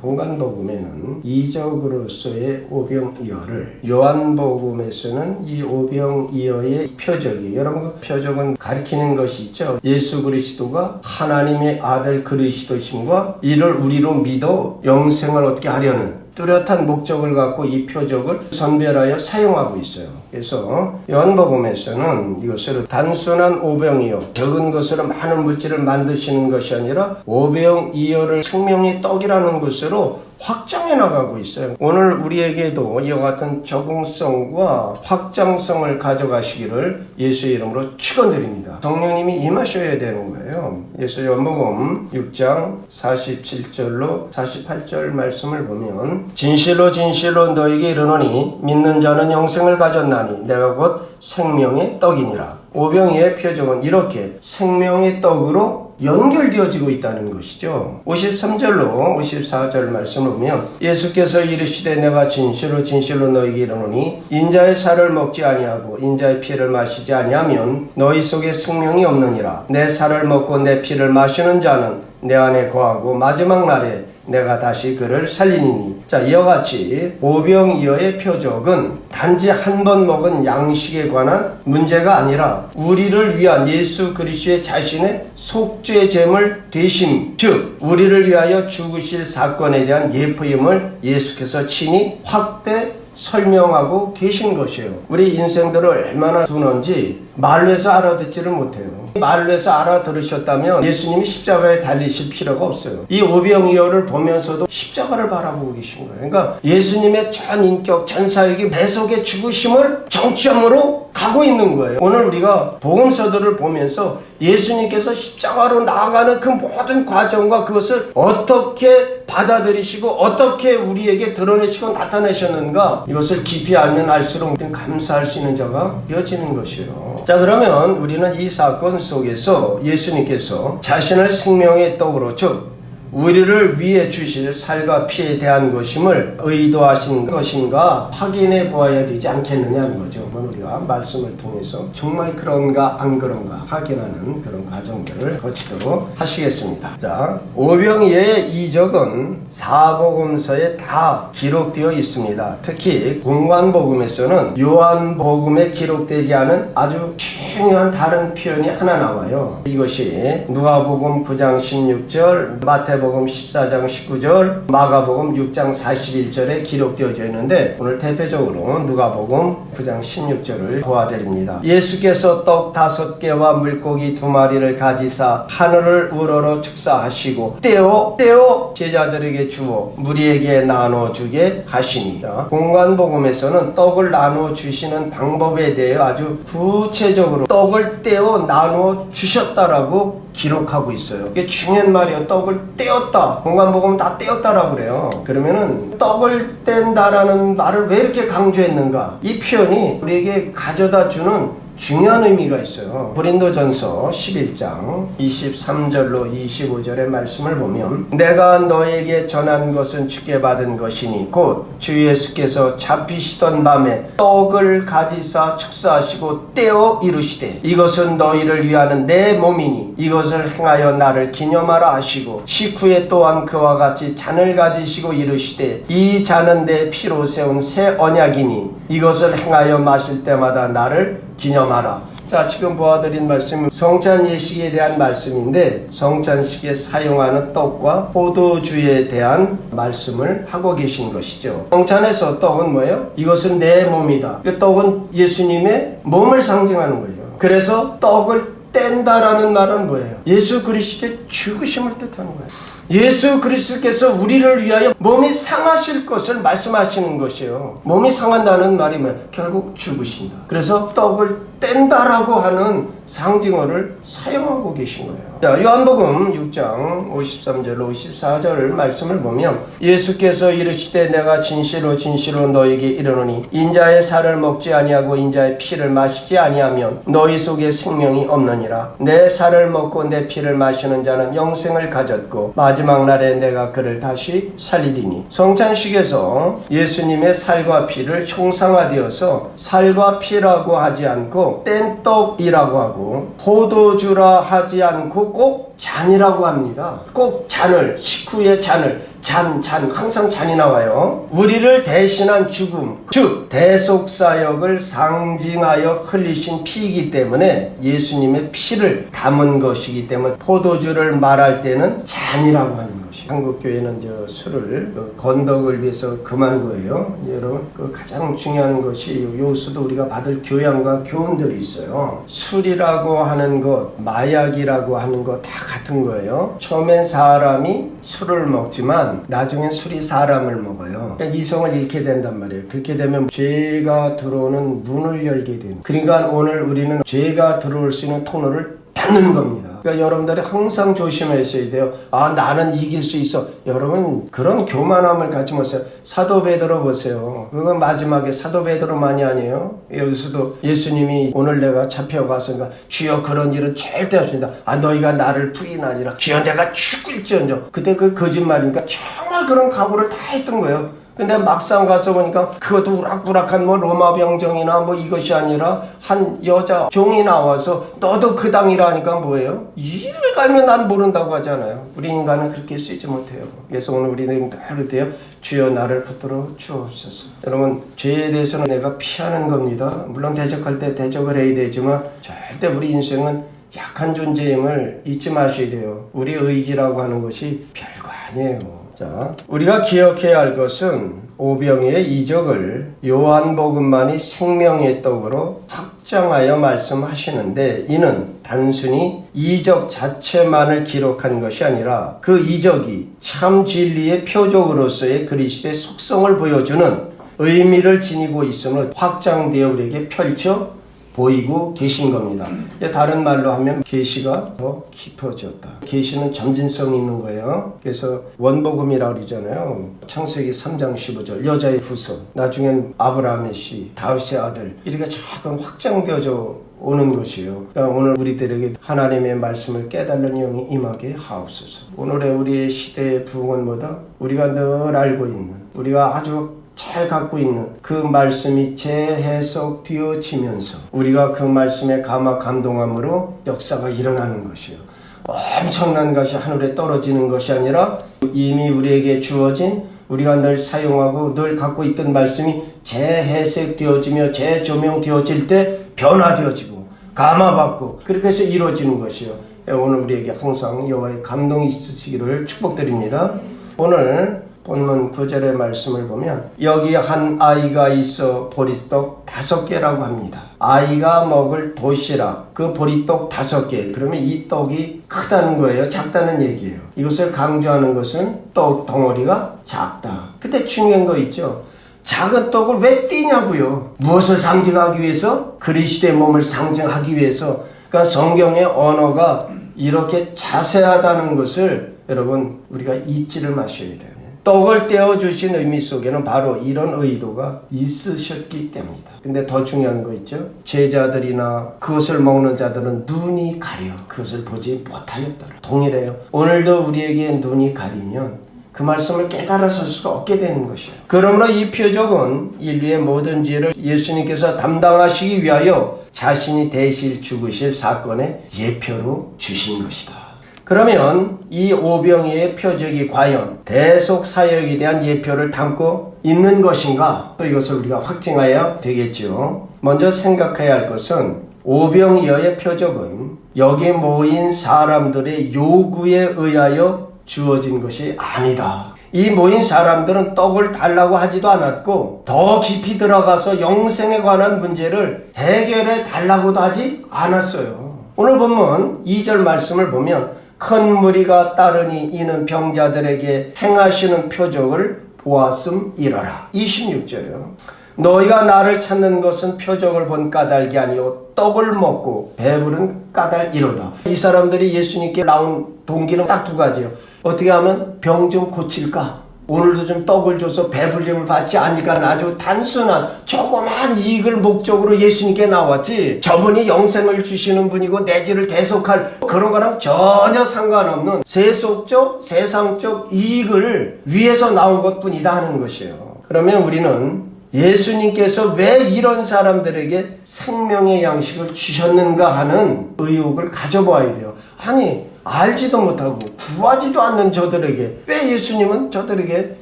공간복음에는 이적으로서의 오병이어를 요한복음에서는 이 오병이어의 표적이 여러분 그 표적은 가리키는 것이 있죠. 예수 그리스도가 하나님의 아들 그리스도심과 이를 우리로 믿어 영생을 얻게 하려는 뚜렷한 목적을 갖고 이 표적을 선별하여 사용하고 있어요. 그래서 요한복음에서는 이것을 단순한 오병이어 적은 것으로 많은 물질을 만드시는 것이 아니라 오병 이어를 생명의 떡이라는 것으로 확장해 나가고 있어요. 오늘 우리에게도 이와 같은 적응성과 확장성을 가져가시기를 예수 이름으로 축원드립니다. 성령님이 임하셔야 되는 거예요. 예수 요한복음 6장 47절로 48절 말씀을 보면 진실로 진실로 너에게 이르노니 믿는 자는 영생을 가졌나 니 내가 곧 생명의 떡이니라. 오병이의 표적은 이렇게 생명의 떡으로 연결되어지고 있다는 것이죠. 53절로 54절 말씀을 보면 예수께서 이르시되 내가 진실로 진실로 너희에게 이르노니 인자의 살을 먹지 아니하고 인자의 피를 마시지 아니하면 너희 속에 생명이 없느니라. 내 살을 먹고 내 피를 마시는 자는 내 안에 거하고 마지막 날에 내가 다시 그를 살리니니. 자, 이와 같이 오병이어의 표적은 단지 한 번 먹은 양식에 관한 문제가 아니라 우리를 위한 예수 그리스도의 자신의 속죄 제물 되심, 즉 우리를 위하여 죽으실 사건에 대한 예표임을 예수께서 친히 확대 설명하고 계신 것이에요. 우리 인생들을 얼마나 두는지 말로 해서 알아듣지를 못해요. 말로 해서 알아들으셨다면 예수님이 십자가에 달리실 필요가 없어요. 이 오병이어를 보면서도 십자가를 바라보고 계신 거예요. 그러니까 예수님의 전 인격, 전 사역이 배 속에 죽으심을 정점으로 가고 있는 거예요. 오늘 우리가 복음서들을 보면서 예수님께서 십자가로 나아가는 그 모든 과정과 그것을 어떻게 받아들이시고 어떻게 우리에게 드러내시고 나타내셨는가 이것을 깊이 알면 알수록 우리는 감사할 수 있는 자가 되어지는 것이에요. 자 그러면 우리는 이 사건 속에서 예수님께서 자신을 생명의 떡으로 즉 우리를 위해 주실 살과 피에 대한 것임을 의도하신 것인가 확인해 보아야 되지 않겠느냐는 거죠. 우리가 말씀을 통해서 정말 그런가 안 그런가 확인하는 그런 과정들을 거치도록 하시겠습니다. 자, 오병이의 이적은 사복음서에 다 기록되어 있습니다. 특히 공관복음에서는 요한복음에 기록되지 않은 아주 중요한 다른 표현이 하나 나와요. 이것이 누가복음 9장 16절, 마태 복음 14장 19절, 마가복음 6장 41절에 기록되어져 있는데 오늘 대표적으로 누가복음 9장 16절을 보아드립니다. 예수께서 떡 다섯 개와 물고기 두 마리를 가지사 하늘을 우러러 축사하시고 떼어 떼어 제자들에게 주어 무리에게 나눠 주게 하시니 자, 공간복음에서는 떡을 나눠 주시는 방법에 대해 아주 구체적으로 떡을 떼어 나눠 주셨다라고 기록하고 있어요. 이게 중요한 말이에요. 떡을 떼었다. 공간복음 다 떼었다라고 그래요. 그러면은 떡을 뗀다라는 말을 왜 이렇게 강조했는가? 이 표현이 우리에게 가져다 주는 중요한 의미가 있어요. 고린도전서 11장 23절로 25절의 말씀을 보면 내가 너에게 전한 것은 주께 받은 것이니 곧 주 예수께서 잡히시던 밤에 떡을 가지사 축사하시고 떼어 이루시되 이것은 너희를 위하는 내 몸이니 이것을 행하여 나를 기념하라 하시고 식후에 또한 그와 같이 잔을 가지시고 이르시되 이 잔은 내 피로 세운 새 언약이니 이것을 행하여 마실 때마다 나를 기념하라. 자, 지금 보아드린 말씀은 성찬 예식에 대한 말씀인데 성찬식에 사용하는 떡과 포도주에 대한 말씀을 하고 계신 것이죠. 성찬에서 떡은 뭐예요? 이것은 내 몸이다. 그 떡은 예수님의 몸을 상징하는 거예요. 그래서 떡을 뗀다라는 말은 뭐예요? 예수 그리스도의 죽으심을 뜻하는 거예요. 예수 그리스도께서 우리를 위하여 몸이 상하실 것을 말씀하시는 것이에요. 몸이 상한다는 말이 뭐예요? 결국 죽으신다. 그래서 떡을 뗀다라고 하는 상징어를 사용하고 계신 거예요. 자, 요한복음 6장 53절 54절 말씀을 보면 예수께서 이르시되 내가 진실로 진실로 너에게 이르노니 인자의 살을 먹지 아니하고 인자의 피를 마시지 아니하면 너희 속에 생명이 없느니라. 내 살을 먹고 내 피를 마시는 자는 영생을 가졌고 마지막 날에 내가 그를 다시 살리리니. 성찬식에서 예수님의 살과 피를 형상화되어서 살과 피라고 하지 않고 뗀 떡이라고 하고 포도주라 하지 않고 꼭 잔이라고 합니다. 꼭 잔을, 식후의 잔을, 잔, 잔, 항상 잔이 나와요. 우리를 대신한 죽음, 즉, 대속사역을 상징하여 흘리신 피이기 때문에 예수님의 피를 담은 것이기 때문에 포도주를 말할 때는 잔이라고 것이 한국교회는 저 술을 그 건덕을 위해서 금한 거예요. 여러분, 그 가장 중요한 것이 요수도 우리가 받을 교양과 교훈들이 있어요. 술이라고 하는 것, 마약이라고 하는 것 다 같은 거예요. 처음엔 사람이 술을 먹지만 나중엔 술이 사람을 먹어요. 그러니까 이성을 잃게 된단 말이에요. 그렇게 되면 죄가 들어오는 문을 열게 되는. 그러니까 오늘 우리는 죄가 들어올 수 있는 통로를 닫는 겁니다. 그러니까 여러분들이 항상 조심하셔야 돼요. 아, 나는 이길 수 있어. 여러분, 그런 교만함을 갖지 마세요. 사도 베드로 보세요. 그건 마지막에 사도 베드로만이 아니에요. 여기서도 예수님이 오늘 내가 잡혀가서 주여 그런 일은 절대 없습니다. 아, 너희가 나를 부인하니라. 주여 내가 죽을지언정. 그때 그 거짓말이니까 정말 그런 각오를 다 했던 거예요. 근데 막상 가서 보니까 그것도 우락부락한 뭐 로마 병정이나 뭐 이것이 아니라 한 여자 종이 나와서 너도 그 당이라니까 뭐예요? 이를 깔면 난 모른다고 하잖아요. 우리 인간은 그렇게 쓰지 못해요. 그래서 오늘 우리는 늘 돼요. 주여 나를 붙들어 주옵소서. 여러분 죄에 대해서는 내가 피하는 겁니다. 물론 대적할 때 대적을 해야 되지만 절대 우리 인생은 약한 존재임을 잊지 마셔야 돼요. 우리 의지라고 하는 것이 별거 아니에요. 자, 우리가 기억해야 할 것은 오병이의 이적을 요한복음만이 생명의 떡으로 확장하여 말씀하시는데 이는 단순히 이적 자체만을 기록한 것이 아니라 그 이적이 참 진리의 표적으로서의 그리스도의 속성을 보여주는 의미를 지니고 있음을 확장되어 우리에게 펼쳐 보이고 계신 겁니다. 다른 말로 하면 계시가 더 깊어졌다. 계시는 점진성이 있는 거예요. 그래서 원복음이라고 그러잖아요. 창세기 3장 15절 여자의 후손 나중엔 아브라함의 씨 다윗의 아들 이렇게 조금 확장되어져 오는 것이요. 그러니까 오늘 우리들에게 하나님의 말씀을 깨달는 영이 임하게 하옵소서. 오늘의 우리의 시대의 부흥은 뭐다? 우리가 늘 알고 있는 우리가 아주 잘 갖고 있는 그 말씀이 재해석되어지면서 우리가 그 말씀에 감화 감동함으로 역사가 일어나는 것이요. 엄청난 것이 하늘에 떨어지는 것이 아니라 이미 우리에게 주어진 우리가 늘 사용하고 늘 갖고 있던 말씀이 재해석되어지며 재조명되어질 때 변화되어지고 감화받고 그렇게 해서 이루어지는 것이요. 오늘 우리에게 항상 여호와의 감동이 있으시기를 축복드립니다. 오늘 본문 9절의 말씀을 보면 여기 한 아이가 있어 보리떡 다섯 개라고 합니다. 아이가 먹을 도시락 그 보리떡 다섯 개 그러면 이 떡이 크다는 거예요. 작다는 얘기예요. 이것을 강조하는 것은 떡 덩어리가 작다. 근데 중요한 거 있죠. 작은 떡을 왜 띄냐고요. 무엇을 상징하기 위해서? 그리스도의 몸을 상징하기 위해서. 그러니까 성경의 언어가 이렇게 자세하다는 것을 여러분 우리가 잊지를 마셔야 돼요. 떡을 떼어 주신 의미 속에는 바로 이런 의도가 있으셨기 때문이다. 근데 더 중요한 거 있죠? 제자들이나 그것을 먹는 자들은 눈이 가려 그것을 보지 못하였더라. 동일해요. 오늘도 우리에게 눈이 가리면 그 말씀을 깨달아설 수가 없게 되는 것이에요. 그러므로 이 표적은 인류의 모든 죄를 예수님께서 담당하시기 위하여 자신이 대실 죽으실 사건의 예표로 주신 것이다. 그러면 이 오병이의 표적이 과연 대속 사역에 대한 예표를 담고 있는 것인가? 또 이것을 우리가 확증해야 되겠죠. 먼저 생각해야 할 것은 오병이어의 표적은 여기 모인 사람들의 요구에 의하여 주어진 것이 아니다. 이 모인 사람들은 떡을 달라고 하지도 않았고 더 깊이 들어가서 영생에 관한 문제를 해결해 달라고도 하지 않았어요. 오늘 보면 2절 말씀을 보면 큰 무리가 따르니 이는 병자들에게 행하시는 표적을 보았음이러라. 26절이요. 너희가 나를 찾는 것은 표적을 본 까닭이 아니요 떡을 먹고 배부른 까닭이로다. 이 사람들이 예수님께 나온 동기는 딱 두 가지예요. 어떻게 하면 병 좀 고칠까? 오늘도 좀 떡을 줘서 배불림을 받지 않으니까 아주 단순한 조그만 이익을 목적으로 예수님께 나왔지 저분이 영생을 주시는 분이고 내지를 대속할 그런 거랑 전혀 상관없는 세속적 세상적 이익을 위해서 나온 것뿐이다 하는 것이에요. 그러면 우리는 예수님께서 왜 이런 사람들에게 생명의 양식을 주셨는가 하는 의혹을 가져봐야 돼요. 아니 알지도 못하고 구하지도 않는 저들에게 왜 예수님은 저들에게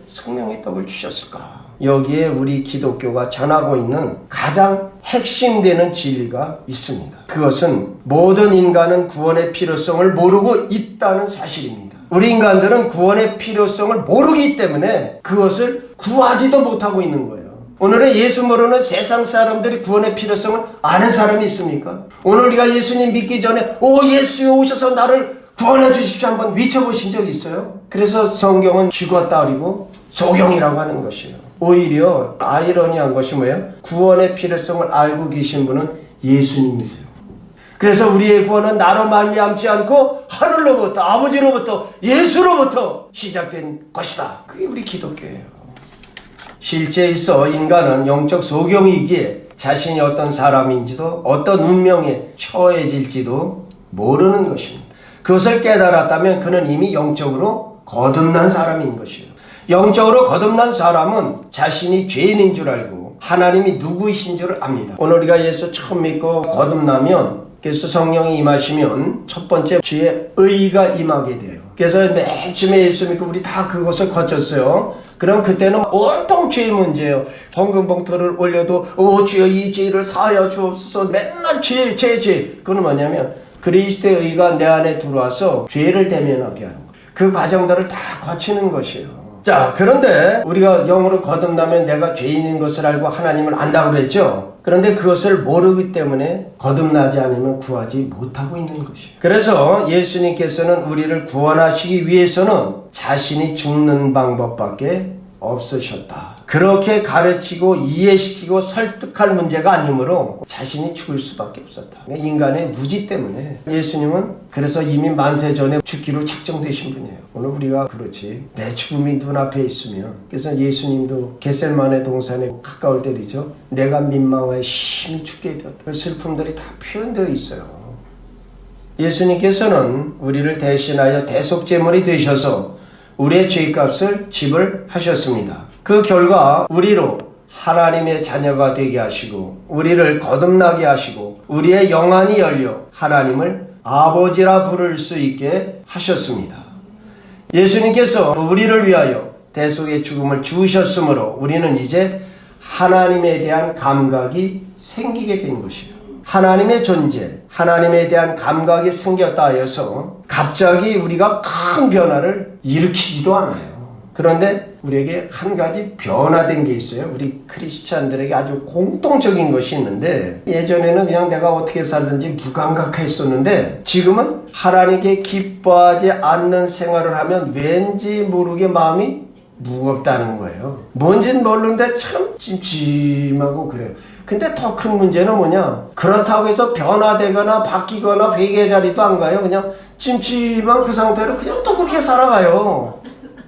생명의 떡을 주셨을까? 여기에 우리 기독교가 전하고 있는 가장 핵심되는 진리가 있습니다. 그것은 모든 인간은 구원의 필요성을 모르고 있다는 사실입니다. 우리 인간들은 구원의 필요성을 모르기 때문에 그것을 구하지도 못하고 있는 거예요. 오늘의 예수 모르는 세상 사람들이 구원의 필요성을 아는 사람이 있습니까? 오늘 우리가 예수님 믿기 전에 오 예수여 오셔서 나를 구원해 주십시오 한번 외쳐보신 적 있어요? 그래서 성경은 죽었다 그리고 소경이라고 하는 것이에요. 오히려 아이러니한 것이 뭐예요? 구원의 필요성을 알고 계신 분은 예수님이세요. 그래서 우리의 구원은 나로 말미암지 않고 하늘로부터 아버지로부터 예수로부터 시작된 것이다. 그게 우리 기독교예요. 실제 있어 인간은 영적 소경이기에 자신이 어떤 사람인지도 어떤 운명에 처해질지도 모르는 것입니다. 그것을 깨달았다면 그는 이미 영적으로 거듭난 사람인 것이에요. 영적으로 거듭난 사람은 자신이 죄인인 줄 알고 하나님이 누구이신 줄 압니다. 오늘 우리가 예수 처음 믿고 거듭나면 그래서 성령이 임하시면 첫 번째 주의 의가 임하게 돼요. 그래서 맨 처음에 예수 믿고 우리 다 그것을 거쳤어요. 그럼 그때는 온통 죄의 문제예요. 헌금 봉투를 올려도 오 주여 이 죄를 사하여 주옵소서 맨날 죄, 죄, 죄. 그건 뭐냐면 그리스도의 의가 내 안에 들어와서 죄를 대면하게 하는 거예요. 그 과정들을 다 거치는 것이에요. 자, 그런데 우리가 영으로 거듭나면 내가 죄인인 것을 알고 하나님을 안다고 그랬죠? 그런데 그것을 모르기 때문에 거듭나지 않으면 구하지 못하고 있는 것이에요. 그래서 예수님께서는 우리를 구원하시기 위해서는 자신이 죽는 방법밖에 없으셨다. 그렇게 가르치고 이해시키고 설득할 문제가 아니므로 자신이 죽을 수밖에 없었다. 인간의 무지 때문에 예수님은 그래서 이미 만세 전에 죽기로 작정되신 분이에요. 오늘 우리가 그렇지 내 죽음이 눈앞에 있으면 그래서 예수님도 겟셀만의 동산에 가까울 때이죠. 내가 민망하여 심히 죽게 되었다. 그 슬픔들이 다 표현되어 있어요. 예수님께서는 우리를 대신하여 대속제물이 되셔서 우리의 죄값을 지불하셨습니다. 그 결과 우리로 하나님의 자녀가 되게 하시고 우리를 거듭나게 하시고 우리의 영안이 열려 하나님을 아버지라 부를 수 있게 하셨습니다. 예수님께서 우리를 위하여 대속의 죽음을 주셨으므로 우리는 이제 하나님에 대한 감각이 생기게 된 것이에요. 하나님의 존재, 하나님에 대한 감각이 생겼다 하여서 갑자기 우리가 큰 변화를 일으키지도 않아요. 그런데 우리에게 한 가지 변화된 게 있어요. 우리 크리스찬들에게 아주 공통적인 것이 있는데 예전에는 그냥 내가 어떻게 살든지 무감각했었는데 지금은 하나님께 기뻐하지 않는 생활을 하면 왠지 모르게 마음이 무겁다는 거예요. 뭔진 모르는데 참 찜찜하고 그래요. 근데 더 큰 문제는 뭐냐? 그렇다고 해서 변화되거나 바뀌거나 회개 자리도 안 가요. 그냥 찜찜한 그 상태로 그냥 또 그렇게 살아가요.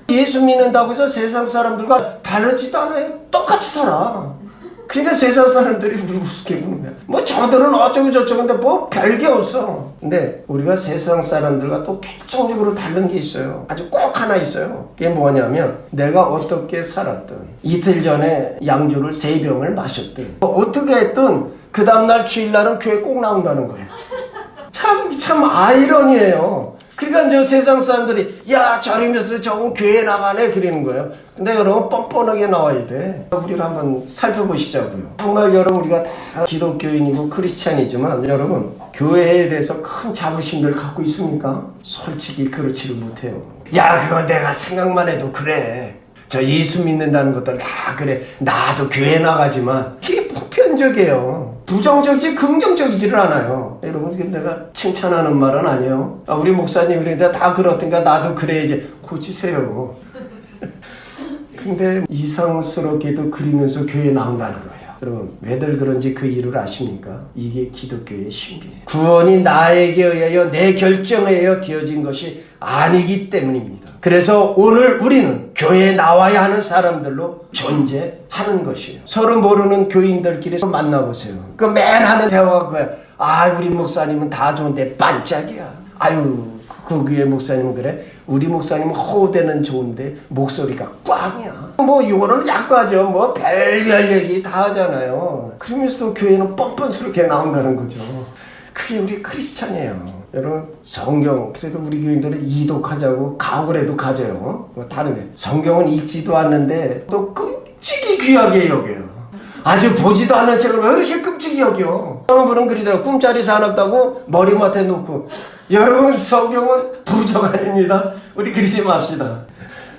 예수 믿는다고 해서 세상 사람들과 다르지도 않아요. 똑같이 살아. 그러니까 세상 사람들이 우습게 거야. 뭐 저들은 어쩌고 저쩌고인데 뭐 별게 없어. 근데 우리가 세상 사람들과 또 결정적으로 다른 게 있어요. 아주 꼭 하나 있어요. 그게 뭐냐면 내가 어떻게 살았든 이틀 전에 양주를 세 병을 마셨든 뭐 어떻게 했든 그 다음날 주일날은 교회 꼭 나온다는 거예요. 참, 참 아이러니해요. 그러니까 저 세상 사람들이 야 저리면서 저건 교회 나가네 그러는 거예요. 근데 여러분 뻔뻔하게 나와야 돼. 우리를 한번 살펴보시자고요. 정말 여러분 우리가 다 기독교인이고 크리스찬이지만 여러분 교회에 대해서 큰 자부심들 갖고 있습니까? 솔직히 그렇지를 못해요. 야 그건 내가 생각만 해도 그래. 저 예수 믿는다는 것들 다 그래. 나도 교회 나가지만 이게 보편적이에요. 부정적이지 긍정적이지를 않아요. 여러분 내가 칭찬하는 말은 아니에요. 아, 우리 목사님 그런데 다 그렇든가 나도 그래 이제 고치세요. 근데 이상스럽게도 그리면서 교회 나온다는 거예요. 여러분 왜들 그런지 그 이유를 아십니까? 이게 기독교의 신비예요. 구원이 나에게 의하여 내 결정에 의하여 되어진 것이 아니기 때문입니다. 그래서 오늘 우리는 교회에 나와야 하는 사람들로 존재하는 것이에요. 서로 모르는 교인들끼리 만나보세요. 그 맨 하는 대화가 그거야. 아, 우리 목사님은 다 좋은데 반짝이야. 아유, 그 교회 목사님은 그래? 우리 목사님은 호대는 좋은데 목소리가 꽝이야. 뭐 이거는 약과죠. 뭐 별별 얘기 다 하잖아요. 그러면서도 교회는 뻔뻔스럽게 나온다는 거죠. 그게 우리 크리스찬이에요. 여러분 성경 그래도 우리 교인들은 이독하자고 가오래도 가져요. 뭐 다른데 성경은 읽지도 않는데 또 끔찍이 귀하게 여겨요. 아직 보지도 않는 책을 왜 이렇게 끔찍이 여겨? 어느 분은 그러더라고 꿈자리 사납다고 머리맡에 놓고 여러분 성경은 부적 아닙니다. 우리 그리지 맙시다.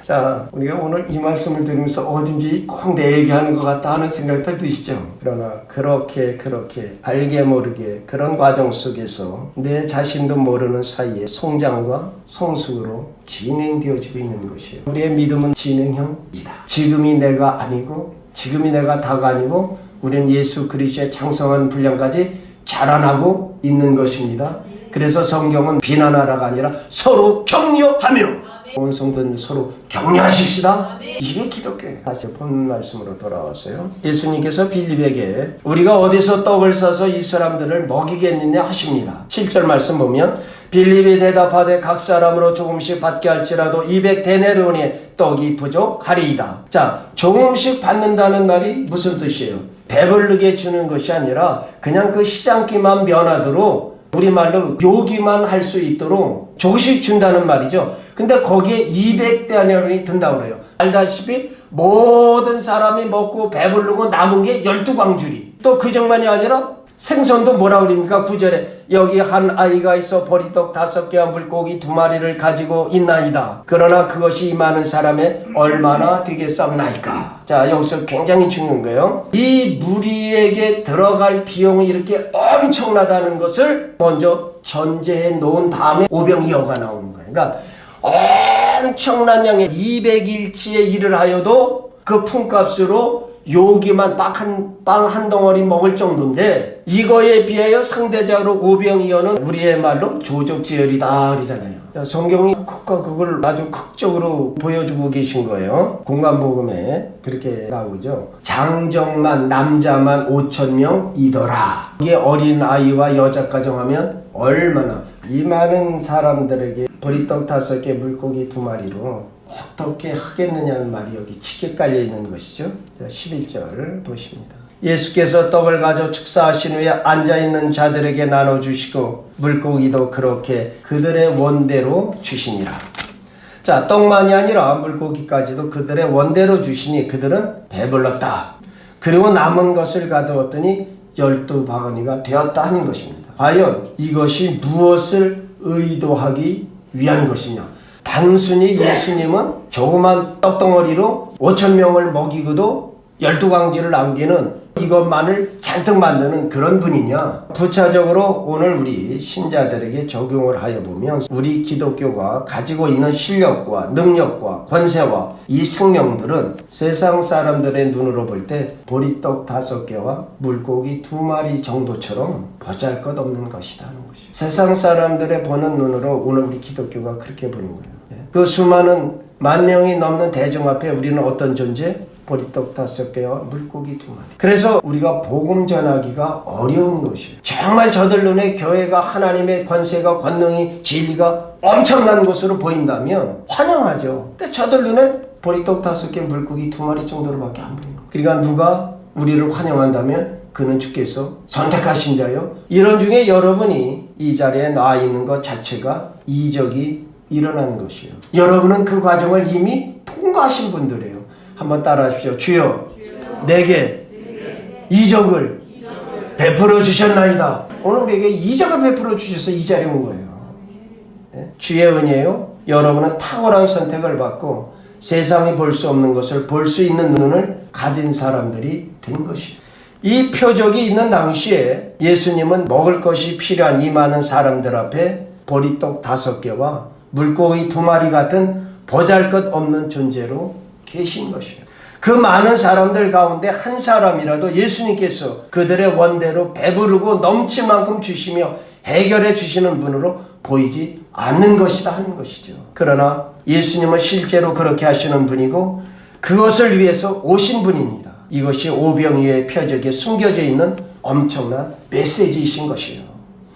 자, 우리가 오늘 이 말씀을 들으면서 어딘지 꼭 내 얘기하는 것 같다 하는 생각들 드시죠? 그러나 그렇게 그렇게 알게 모르게 그런 과정 속에서 내 자신도 모르는 사이에 성장과 성숙으로 진행되어지고 있는 것이에요. 우리의 믿음은 진행형이다. 지금이 내가 아니고 지금이 내가 다가 아니고 우리는 예수 그리스도의 창성한 분량까지 자라나고 있는 것입니다. 그래서 성경은 비난하라가 아니라 서로 격려하며 온 성도님 서로 격려하십시다. 이게 기독교예요. 다시 본 말씀으로 돌아왔어요. 예수님께서 빌립에게 우리가 어디서 떡을 사서 이 사람들을 먹이겠느냐 하십니다. 7절 말씀 보면 빌립이 대답하되 각 사람으로 조금씩 받게 할지라도 200 데네르온의 떡이 부족하리이다. 자, 조금씩 받는다는 말이 무슨 뜻이에요? 배불르게 주는 것이 아니라 그냥 그 시장기만 면하도록 우리말로 요기만 할 수 있도록 조금씩 준다는 말이죠. 근데 거기에 200데나리온이 든다고 그래요. 알다시피 모든 사람이 먹고 배부르고 남은 게 12광줄이. 또그 정만이 아니라 생선도 뭐라 그럽니까? 구절에 여기 한 아이가 있어 보리떡 다섯 개와 물고기 두 마리를 가지고 있나이다. 그러나 그것이 이 많은 사람의 얼마나 되겠sap나이까? 자 여기서 굉장히 중요한 거예요. 이 무리에게 들어갈 비용이 이렇게 엄청나다는 것을 먼저 전제해 놓은 다음에 오병이어가 나오는 거예요. 그러니까 엄청난 양의 200일치의 일을 하여도 그 품값으로 요기만 빵한 덩어리 먹을 정도인데 이거에 비하여 상대적으로 오병이어는 우리의 말로 조적지열이다 그러잖아요. 성경이 극과 극을 아주 극적으로 보여주고 계신 거예요. 공간복음에 그렇게 나오죠. 장정만 남자만 5천 명이더라. 이게 어린 아이와 여자 가정하면 얼마나 이 많은 사람들에게 보리떡 다섯 개 물고기 두 마리로 어떻게 하겠느냐는 말이 여기 짙게 깔려 있는 것이죠. 자, 11절 보십니다. 예수께서 떡을 가져 축사하신 후에 앉아 있는 자들에게 나눠 주시고 물고기도 그렇게 그들의 원대로 주시니라. 자, 떡만이 아니라 물고기까지도 그들의 원대로 주시니 그들은 배불렀다. 그리고 남은 것을 가두었더니 열두 바구니가 되었다 하는 것입니다. 과연 이것이 무엇을 의도하기 위한 것이냐? 단순히 예수님은 조그만 떡덩어리로 5천 명을 먹이고도 열두 광지를 남기는 이것만을 잔뜩 만드는 그런 분이냐? 부차적으로 오늘 우리 신자들에게 적용을 하여 보면 우리 기독교가 가지고 있는 실력과 능력과 권세와 이 생명들은 세상 사람들의 눈으로 볼 때 보리떡 다섯 개와 물고기 두 마리 정도처럼 보잘 것 없는 것이라는 것이죠. 세상 사람들의 보는 눈으로 오늘 우리 기독교가 그렇게 보는 거예요. 그 수많은 만 명이 넘는 대중 앞에 우리는 어떤 존재? 보리떡 다섯 개와 물고기 두 마리. 그래서 우리가 복음 전하기가 어려운 것이에요. 정말 저들 눈에 교회가 하나님의 권세가 권능이 진리가 엄청난 것으로 보인다면 환영하죠. 근데 저들 눈에 보리떡 다섯 개 물고기 두 마리 정도로밖에 안 보여요. 그러니까 누가 우리를 환영한다면 그는 주께서 선택하신 자요. 이런 중에 여러분이 이 자리에 나와 있는 것 자체가 이적이 일어나는 것이에요. 여러분은 그 과정을 이미 통과하신 분들이에요. 한번 따라하십시오. 주여, 내게 이적을 베풀어 주셨나이다. 오늘 우리에게 이적을 베풀어 주셔서 이 자리에 온 거예요. 예? 주의 은혜요. 여러분은 탁월한 선택을 받고 세상이 볼 수 없는 것을 볼 수 있는 눈을 가진 사람들이 된 것이에요. 이 표적이 있는 당시에 예수님은 먹을 것이 필요한 이 많은 사람들 앞에 보리떡 다섯 개와 물고기 두 마리 같은 보잘 것 없는 존재로 계신 것이에요. 그 많은 사람들 가운데 한 사람이라도 예수님께서 그들의 원대로 배부르고 넘칠 만큼 주시며 해결해 주시는 분으로 보이지 않는 것이다 하는 것이죠. 그러나 예수님은 실제로 그렇게 하시는 분이고 그것을 위해서 오신 분입니다. 이것이 오병이의 표적에 숨겨져 있는 엄청난 메시지이신 것이에요.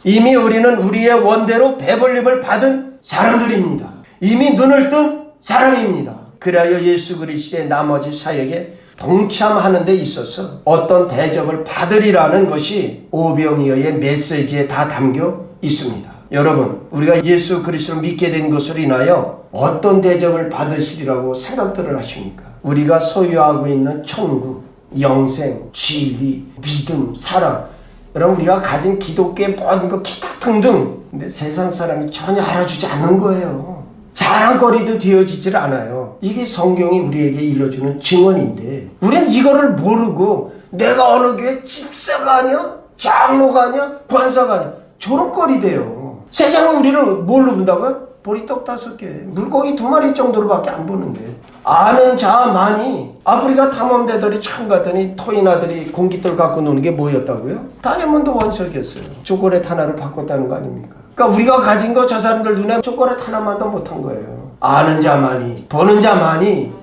이미 우리는 우리의 원대로 배불림을 받은 사람들입니다. 이미 눈을 뜬 사람입니다. 그리하여 예수 그리스도의 나머지 사역에 동참하는 데 있어서 어떤 대접을 받으리라는 것이 오병이어의 메시지에 다 담겨 있습니다. 여러분, 우리가 예수 그리스도를 믿게 된 것으로 인하여 어떤 대접을 받으시리라고 생각들을 하십니까? 우리가 소유하고 있는 천국, 영생, 진리, 믿음, 사랑, 여러분 우리가 가진 기독교의 모든 것 기타 등등 근데 세상 사람이 전혀 알아주지 않는 거예요. 자랑거리도 되어지질 않아요. 이게 성경이 우리에게 일러주는 증언인데 우리는 이거를 모르고 내가 어느 교회 집사가 아니야? 장로가 아니야? 권사가 아니야? 조롱거리 돼요. 세상은 우리를 뭘로 본다고요? 보리 떡 다섯 개, 물고기 두 마리 정도로밖에 안 보는데 아는 자만이 아프리카 탐험대들이 처음 갔더니 토인아들이 공깃돌 갖고 노는 게 뭐였다고요? 다이아몬드 원석이었어요. 초콜릿 하나를 바꿨다는 거 아닙니까? 그러니까 우리가 가진 거 저 사람들 눈에 초콜릿 하나만도 못한 거예요. 아는 자만이, 보는 자만이,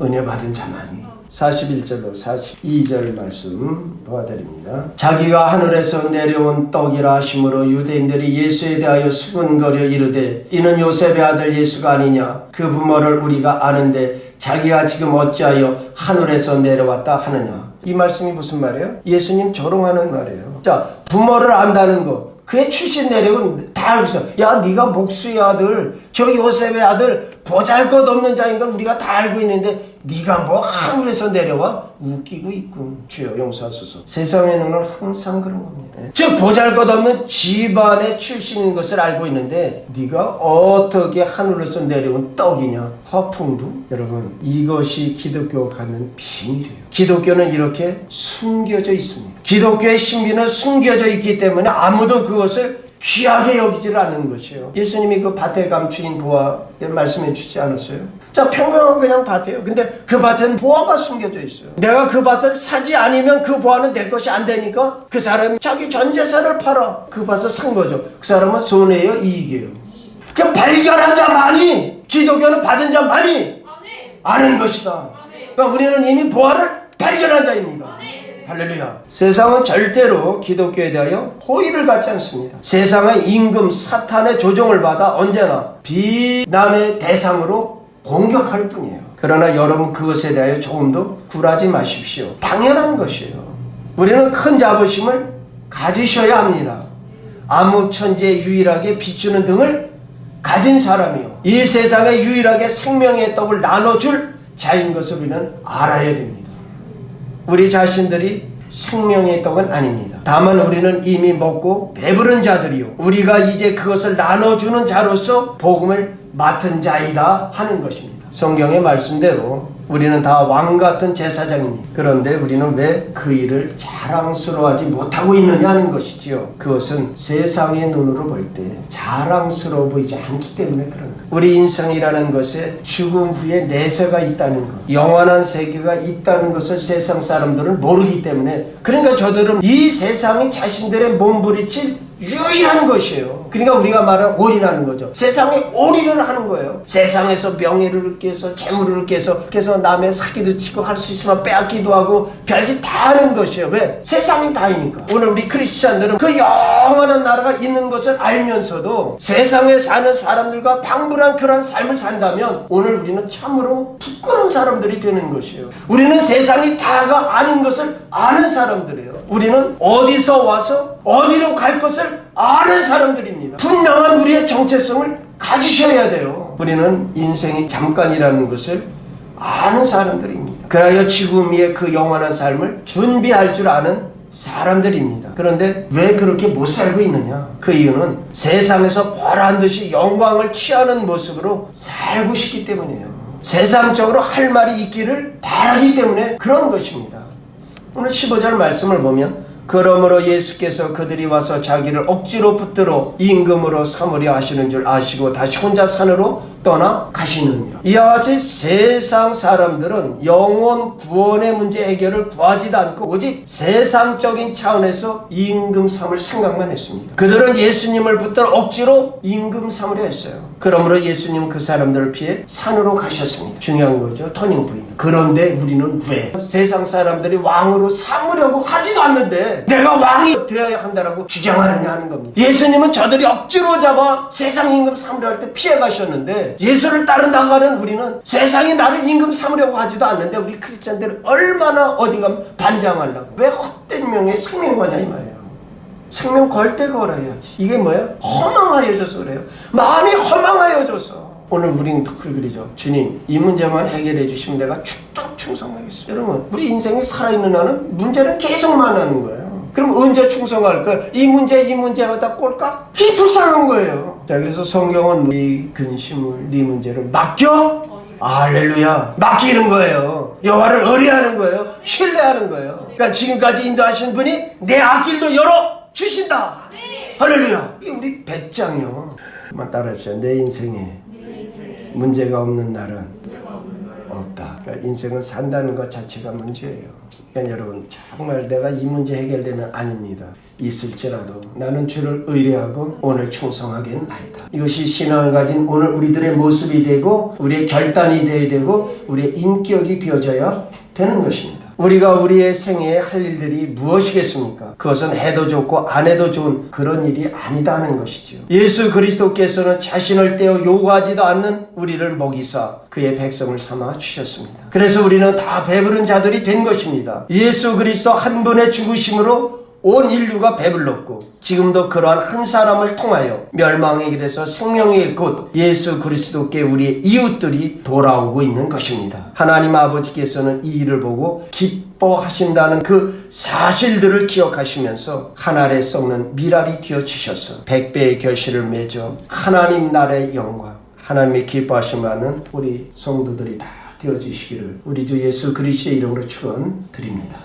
은혜 받은 자만이. 41절로 42절 말씀 도와드립니다. 자기가 하늘에서 내려온 떡이라 하심으로 유대인들이 예수에 대하여 수근거려 이르되 이는 요셉의 아들 예수가 아니냐 그 부모를 우리가 아는데 자기가 지금 어찌하여 하늘에서 내려왔다 하느냐 이 말씀이 무슨 말이에요? 예수님 조롱하는 말이에요. 자 부모를 안다는 거 그의 출신 내력은 다 알고 있어. 야, 네가 목수의 아들, 저 요셉의 아들, 보잘것없는 자인 걸 우리가 다 알고 있는데 네가 뭐 하늘에서 내려와 웃기고 있군. 주여 용서하소서. 세상의 눈은 항상 그런 겁니다. 즉 보잘것없는 집안의 출신인 것을 알고 있는데 네가 어떻게 하늘에서 내려온 떡이냐? 허풍도 여러분 이것이 기독교가 갖는 비밀이에요. 기독교는 이렇게 숨겨져 있습니다. 기독교의 신비는 숨겨져 있기 때문에 아무도 그것을 귀하게 여기지를 않는 것이에요. 예수님이 그 밭에 감추인 보화에 말씀해 주지 않았어요? 자, 평범한 그냥 밭이에요. 근데 그 밭에는 보화가 숨겨져 있어요. 내가 그 밭을 사지 않으면 그 보화는 내 것이 안 되니까 그 사람이 자기 전 재산을 팔아 그 밭을 산 거죠. 그 사람은 손해요, 이익이에요. 그 발견한 자만이 기독교는 받은 자만이 아는 것이다. 그러니까 우리는 이미 보화를 발견한 자입니다. 할렐루야. 세상은 절대로 기독교에 대하여 호의를 갖지 않습니다. 세상은 임금 사탄의 조종을 받아 언제나 비난의 대상으로 공격할 뿐이에요. 그러나 여러분 그것에 대하여 조금도 굴하지 마십시오. 당연한 것이에요. 우리는 큰 자부심을 가지셔야 합니다. 암흑천지에 유일하게 비추는 등을 가진 사람이요. 이 세상에 유일하게 생명의 떡을 나눠줄 자인 것을 우리는 알아야 됩니다. 우리 자신들이 생명의 떡은 아닙니다. 다만 우리는 이미 먹고 배부른 자들이요. 우리가 이제 그것을 나눠주는 자로서 복음을 맡은 자이다 하는 것입니다. 성경의 말씀대로 우리는 다 왕 같은 제사장입니다. 그런데 우리는 왜 그 일을 자랑스러워하지 못하고 있느냐 하는 것이지요. 그것은 세상의 눈으로 볼 때 자랑스러워 보이지 않기 때문에 그런 거예요. 우리 인생이라는 것에 죽음 후에 내세가 있다는 것, 영원한 세계가 있다는 것을 세상 사람들은 모르기 때문에 그러니까 저들은 이 세상이 자신들의 몸부리칠 유일한 것이에요. 그러니까 우리가 말하는 올인하는 거죠. 세상에 올인을 하는 거예요. 세상에서 명예를 위해서 재물을 위해서 그래서 남의 사기도 치고 할 수 있으면 빼앗기도 하고 별짓 다 하는 것이에요. 왜? 세상이 다이니까. 오늘 우리 크리스찬들은 그 영원한 나라가 있는 것을 알면서도 세상에 사는 사람들과 방불한 그런 삶을 산다면 오늘 우리는 참으로 부끄러운 사람들이 되는 것이에요. 우리는 세상이 다가 아닌 것을 아는 사람들이에요. 우리는 어디서 와서 어디로 갈 것을 아는 사람들입니다. 분명한 우리의 정체성을 가지셔야 돼요. 우리는 인생이 잠깐이라는 것을 아는 사람들입니다. 그래야 지금 위에 그 영원한 삶을 준비할 줄 아는 사람들입니다. 그런데 왜 그렇게 못 살고 있느냐? 그 이유는 세상에서 보란 듯이 영광을 취하는 모습으로 살고 싶기 때문이에요. 세상적으로 할 말이 있기를 바라기 때문에 그런 것입니다. 오늘 15절 말씀을 보면 그러므로 예수께서 그들이 와서 자기를 억지로 붙들어 임금으로 삼으려 하시는 줄 아시고 다시 혼자 산으로 떠나 가시느니라. 이와 같이 세상 사람들은 영원 구원의 문제 해결을 구하지도 않고 오직 세상적인 차원에서 임금 삼을 생각만 했습니다. 그들은 예수님을 붙들어 억지로 임금 삼으려 했어요. 그러므로 예수님은 그 사람들을 피해 산으로 가셨습니다. 중요한 거죠. 터닝 포인트. 그런데 우리는 왜 세상 사람들이 왕으로 삼으려고 하지도 않는데 내가 왕이 되어야 한다라고 주장하느냐 하는 겁니다. 예수님은 저들이 억지로 잡아 세상 임금 삼으려 할 때 피해 가셨는데 예수를 따른다고 하는 우리는 세상이 나를 임금 삼으려고 하지도 않는데 우리 크리스천들은 얼마나 어디가 반장하려고 왜 헛된 명예 생명과냐 이 말이에요. 생명 걸 때 걸어야지. 이게 뭐야? 허망하여져서 그래요. 마음이 허망하여져서. 오늘 우리는 그걸 그리죠. 주님, 이 문제만 해결해 주시면 내가 죽도록 충성하겠습니다. 여러분, 우리 인생이 살아있는 한은 문제는 계속 만나는 거예요. 그럼 언제 충성할 까? 이 문제, 이 문제 하다 꼴깍? 이 불쌍한 거예요. 자, 그래서 성경은 네 근심을, 네 문제를 맡겨? 알렐루야. 맡기는 거예요. 여호와를 의뢰하는 거예요. 신뢰하는 거예요. 그러니까 지금까지 인도하신 분이 내 앞길도 열어 주신다. 할렐루야. 우리 배짱이요. 한번 따라합시다. 내 인생에 문제가 없는 날은. 그러니까 인생은 산다는 것 자체가 문제예요. 그러니까 여러분 정말 내가 이 문제 해결되면 아닙니다. 있을지라도 나는 주를 의뢰하고 오늘 충성하겠나이다. 이것이 신앙을 가진 오늘 우리들의 모습이 되고 우리의 결단이 되어야 되고 우리의 인격이 되어져야 되는 것입니다. 우리가 우리의 생애에 할 일들이 무엇이겠습니까? 그것은 해도 좋고 안 해도 좋은 그런 일이 아니다는 것이죠. 예수 그리스도께서는 자신을 떼어 요구하지도 않는 우리를 먹이사 그의 백성을 삼아 주셨습니다. 그래서 우리는 다 배부른 자들이 된 것입니다. 예수 그리스도 한 분의 죽으심으로 온 인류가 배불렀고 지금도 그러한 한 사람을 통하여 멸망의 길에서 생명의 곧 예수 그리스도께 우리의 이웃들이 돌아오고 있는 것입니다. 하나님 아버지께서는 이 일을 보고 기뻐하신다는 그 사실들을 기억하시면서 한 알에 썩는 미랄이 되어 주셔서 백배의 결실을 맺어 하나님 나라의 영광 하나님의 기뻐하심하는 우리 성도들이 다 되어 주시기를 우리 주 예수 그리스도의 이름으로 축원드립니다.